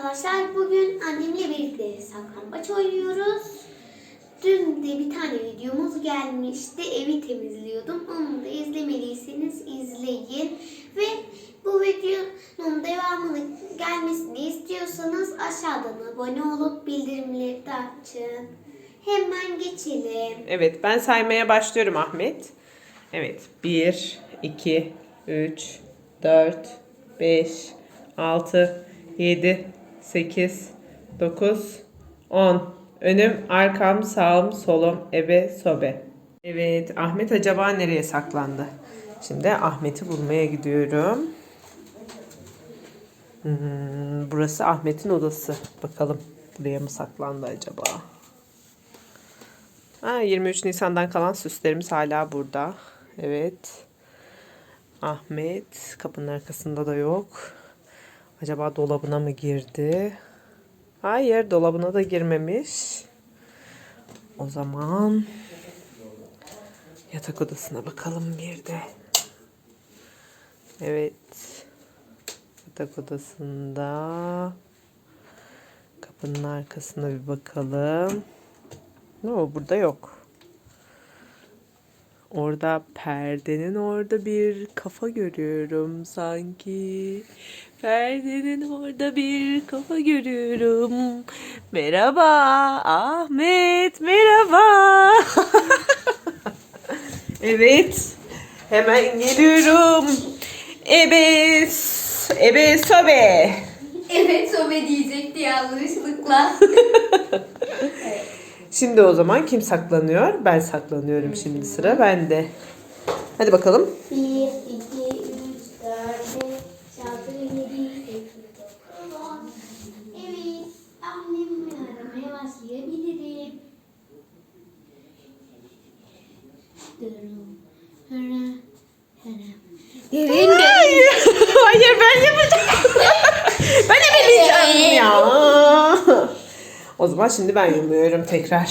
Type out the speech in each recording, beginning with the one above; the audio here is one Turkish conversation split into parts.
arkadaşlar. Bugün annemle birlikte saklambaç oynuyoruz. Dün de bir tane videomuz gelmişti. Evi temizliyordum. Onu da izlemediyseniz izleyin. Ve bu videonun devamını gelmesini istiyorsanız aşağıdan abone olup bildirimleri de açın. Hemen geçelim. Evet ben saymaya başlıyorum Ahmet. Evet 1, 2, 3, 4, 5, 6, 7, 8, 9, 10. Önüm, arkam, sağım, solum, ebe, sobe. Evet Ahmet acaba nereye saklandı? Şimdi Ahmet'i bulmaya gidiyorum. Hmm, burası Ahmet'in odası. Bakalım buraya mı saklandı acaba? Ha, 23 Nisan'dan kalan süslerimiz hala burada. Evet. Ahmet kapının arkasında da yok. Acaba dolabına mı girdi? Hayır, dolabına da girmemiş. O zaman yatak odasına bakalım bir de. Evet. Yatak odasında kapının arkasına bir bakalım. No, burada yok. Orada perdenin orada bir kafa görüyorum sanki. Perdenin orada bir kafa görüyorum. Merhaba Ahmet, merhaba. evet, hemen geliyorum. Ebes, ebes sobe. Evet sobe diyecekti yanlışlıkla. Şimdi o zaman kim saklanıyor? Ben saklanıyorum şimdi sıra bende. Hadi bakalım. 1, 2, 3, 4, 5, 6, 7, 8, 9, 10. Evet, annemi aramaya başlayabilirim. Durum. Hara, hara. Derin Hayır, hayır ben yapacağım. ben yapamayacağım ya. O zaman şimdi ben yumuyorum tekrar.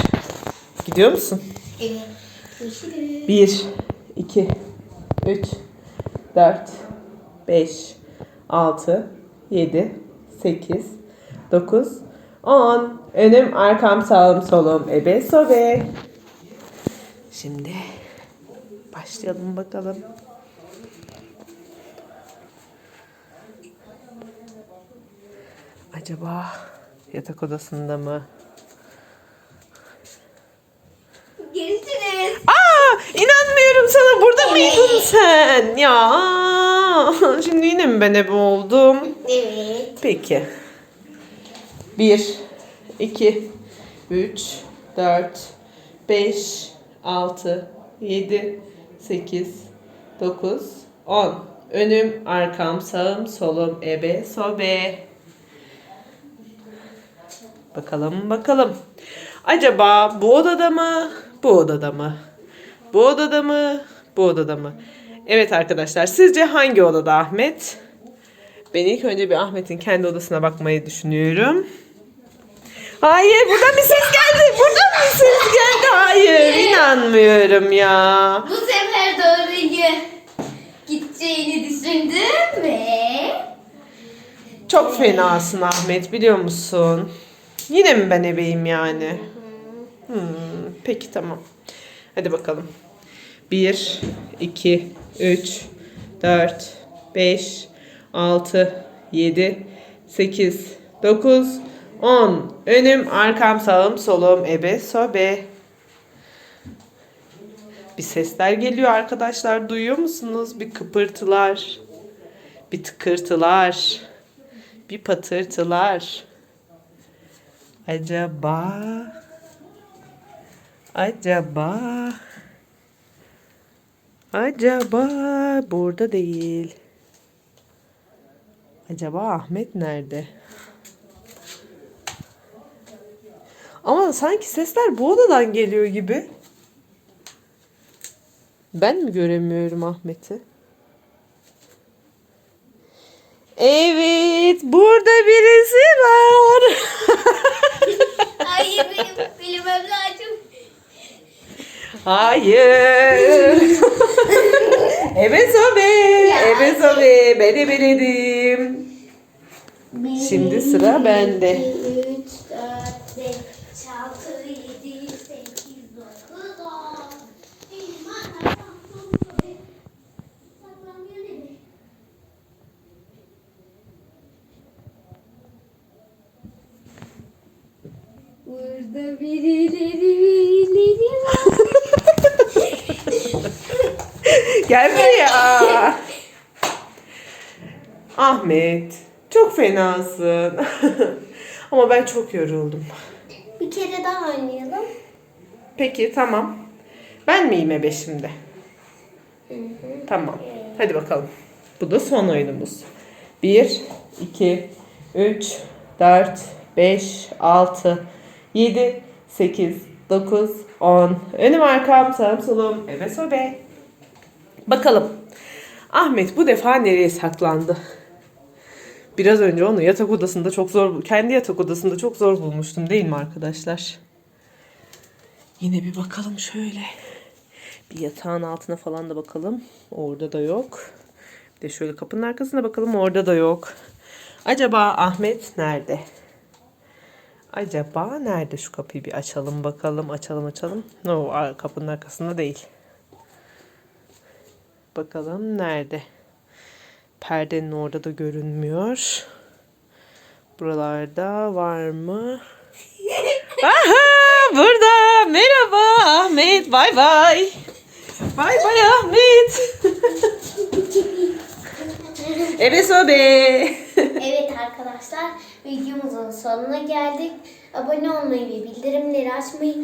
Gidiyor musun? Evet. Görüşürüz. 1, 2, 3, 4, 5, 6, 7, 8, 9, 10. Önüm, arkam, sağım, solum, ebe, sobe. Şimdi başlayalım bakalım. Acaba yatak odasında mı? Görüşürüz. Aa, inanmıyorum sana. Burada mıydın sen? Ya. Şimdi yine mi ben ebe oldum? Evet. Peki. 1 2 3 4 5 6 7 8 9 10 Önüm, arkam, sağım, solum, ebe, sobe. Bakalım bakalım. Acaba bu odada mı? Bu odada mı? Bu odada mı? Bu odada mı? Evet arkadaşlar sizce hangi odada Ahmet? Ben ilk önce bir Ahmet'in kendi odasına bakmayı düşünüyorum. Hayır buradan bir ses geldi. Buradan bir ses geldi. Hayır inanmıyorum ya. Bu sefer doğruyu gideceğini düşündüm ve Çok fenasın Ahmet biliyor musun? Yine mi ben ebeyim yani? Hmm, peki tamam. Hadi bakalım. 1, 2, 3, 4, 5, 6, 7, 8, 9, 10. Önüm, arkam, sağım, solum, ebe, sobe. Bir sesler geliyor arkadaşlar. Duyuyor musunuz? Bir kıpırtılar. Bir tıkırtılar. Bir patırtılar. Acaba Acaba Acaba burada değil. Acaba Ahmet nerede? Ama sanki sesler bu odadan geliyor gibi. Ben mi göremiyorum Ahmet'i? Evet, burada birisi var. hayır benim bilmem lazım. Hayır. evet sobe. Evet sobe. Ben ebeledim. Şimdi sıra bende. 2, 3, 4, 5, 6, 7, 8, 9, 10. Benim annem saklanmıyor değil mi? Burada birileri birileri var. Gel buraya. Ahmet, çok fenasın. Ama ben çok yoruldum. Bir kere daha oynayalım. Peki, tamam. Ben miyim ebe şimdi? Tamam. Hadi bakalım. Bu da son oyunumuz. 1, 2, 3, 4, 5, 6, 7, 8, 9, 10. Önüm arkam sağım solum. Ebe sobe. Bakalım. Ahmet bu defa nereye saklandı? Biraz önce onu yatak odasında çok zor, kendi yatak odasında çok zor bulmuştum değil mi arkadaşlar? Yine bir bakalım şöyle. Bir yatağın altına falan da bakalım. Orada da yok. Bir de şöyle kapının arkasına bakalım. Orada da yok. Acaba Ahmet nerede? Acaba nerede? Şu kapıyı bir açalım bakalım. Açalım açalım. No, kapının arkasında değil. Bakalım nerede? Perdenin orada da görünmüyor. Buralarda var mı? Aha burada. Merhaba Ahmet. Bay bay. Bay bay Ahmet. Ebe sobe. Evet arkadaşlar videomuzun sonuna geldik. Abone olmayı ve bildirimleri açmayı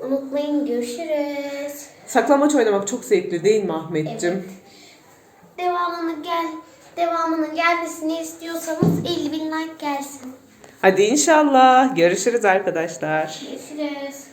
unutmayın. Görüşürüz. Saklambaç oynamak çok zevkli değil mi Ahmetciğim? Devamını gel devamının gelmesini istiyorsanız 50 bin like gelsin. Hadi inşallah. Görüşürüz arkadaşlar. Görüşürüz.